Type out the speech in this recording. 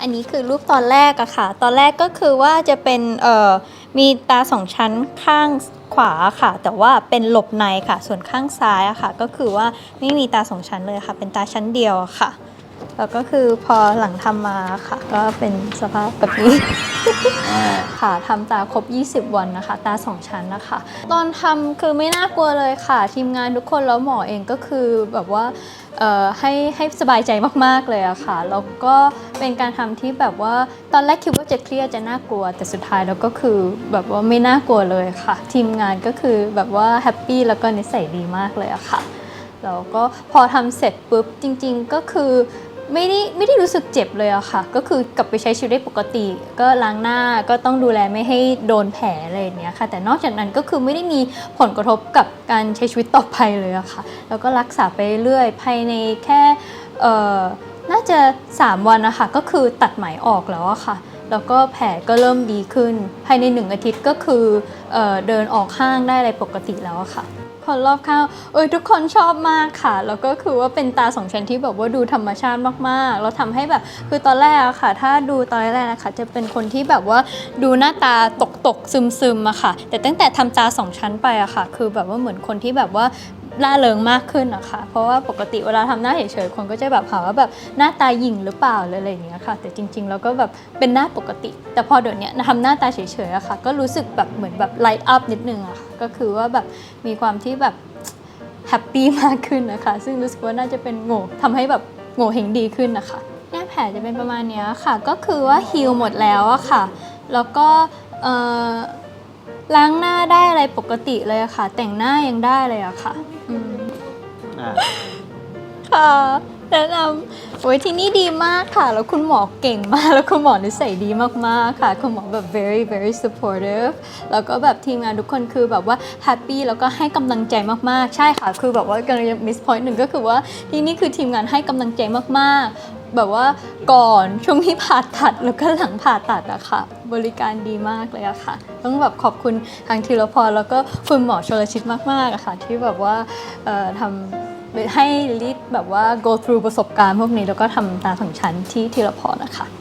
อันนี้คือรูปตอนแรกอะค่ะ ตอนแรกก็คือว่าจะเป็นเอ่อมีตาสองชั้นข้างขวาค่ะ แต่ว่าเป็นหลบในค่ะ ส่วนข้างซ้ายอะค่ะ ก็คือว่าไม่มีตาสองชั้นเลยค่ะ เป็นตาชั้นเดียวค่ะ แล้วก็คือพอหลังทำมาค่ะ ก็เป็นสภาพแบบนี้ ค่ะทำตาครบ 20 วันนะคะ ตาสองชั้นนะคะ ตอนทำคือไม่น่ากลัวเลยค่ะ ทีมงานทุกคนแล้วหมอเองก็คือแบบว่าให้ให้สบายใจมาก ๆ เลยอะค่ะ แล้วก็เป็นการทำที่แบบว่าตอนแรกคิดว่าจะเครียดจะน่ากลัว แต่สุดท้ายแล้วก็คือแบบว่าไม่น่ากลัวเลยค่ะ ทีมงานก็คือแบบว่าแฮปปี้แล้วก็นิสัยดีมากเลยอะค่ะแล้วก็พอทำเสร็จปุ๊บจริง ๆ ก็คือ ไม่ได้ไม่ได้รู้สึกเจ็บเลยอะค่ะ ก็คือกลับไปใช้ชีวิตได้ปกติ ก็ล้างหน้าก็ต้องดูแลไม่ให้โดนแผลอะไรอย่างเงี้ยค่ะ แต่นอกจากนั้นก็คือไม่ได้มีผลกระทบกับการใช้ชีวิตต่อไปเลยอะค่ะ แล้วก็รักษาไปเรื่อยภายในแค่เออน่าจะ 3 วันนะคะก็คือตัดไหมออกแล้วอะค่ะ แล้วก็แผลก็เริ่มดีขึ้น ภายในหนึ่งอาทิตย์ก็คือเออเดินออกห้างได้อะไรปกติแล้วอะค่ะ คนรอบข้างเอ้ยทุกคนชอบมากค่ะ แล้วก็คือว่าเป็นตาสองชั้นที่แบบว่าดูธรรมชาติมากๆ แล้วทำให้แบบคือตอนแรกอะค่ะ ถ้าดูตอนแรกนะคะจะเป็นคนที่แบบว่าดูหน้าตาตกตกซึมซึมอะค่ะ แต่ตั้งแต่ทำตาสองชั้นไปอะค่ะ คือแบบว่าเหมือนคนที่แบบว่าล่าเริงมากขึ้นอะค่ะเพราะว่าปกติเวลาทำหน้าเฉยๆ คนก็จะแบบหาว่าแบบหน้าตาหยิ่งหรือเปล่าอะไรอย่างเงี้ยค่ะ แต่จริงๆ แล้วก็แบบเป็นหน้าปกติ แต่พอเดี๋ยวนี้ทำหน้าตาเฉยๆอะค่ะ ก็รู้สึกแบบเหมือนแบบไลท์อัพนิดนึงอะค่ะ ก็คือว่าแบบมีความที่แบบแฮปปี้มากขึ้นนะคะ ซึ่งรู้สึกว่าน่าจะเป็นโง่ทำให้แบบโง่เฮงดีขึ้นนะคะเนี่ยแผลจะเป็นประมาณเนี้ยค่ะ ก็คือว่าฮีลหมดแล้วอะค่ะ แล้วก็เอ่อล้างหน้าได้อะไรปกติเลยอะค่ะ แต่งหน้ายังได้เลยอะค่ะ อืมอ่าค่ะ แนะนำโอ้ยที่นี่ดีมากค่ะ แล้วคุณหมอเก่งมาก แล้วคุณหมอนิสัยดีมากๆค่ะ คุณหมอแบบ very very supportive แล้วก็แบบทีมงานทุกคนคือแบบว่า happy แล้วก็ให้กำลังใจมากๆ ใช่ค่ะ คือแบบว่ากำลังจะ miss point หนึ่งก็คือว่าที่นี่คือทีมงานให้กำลังใจมากๆ แบบว่าก่อนช่วงที่ผ่าตัดแล้วก็หลังผ่าตัดอะค่ะ บริการดีมากเลยอะค่ะ ต้องแบบขอบคุณทางทีรพรแล้วก็คุณหมอชลชิตมากๆอะค่ะ ที่แบบว่าทำ ให้ลิดแบบว่า go through ประสบการณ์พวกนี้ แล้วก็ทำตามของฉันที่ทีละพอนะคะ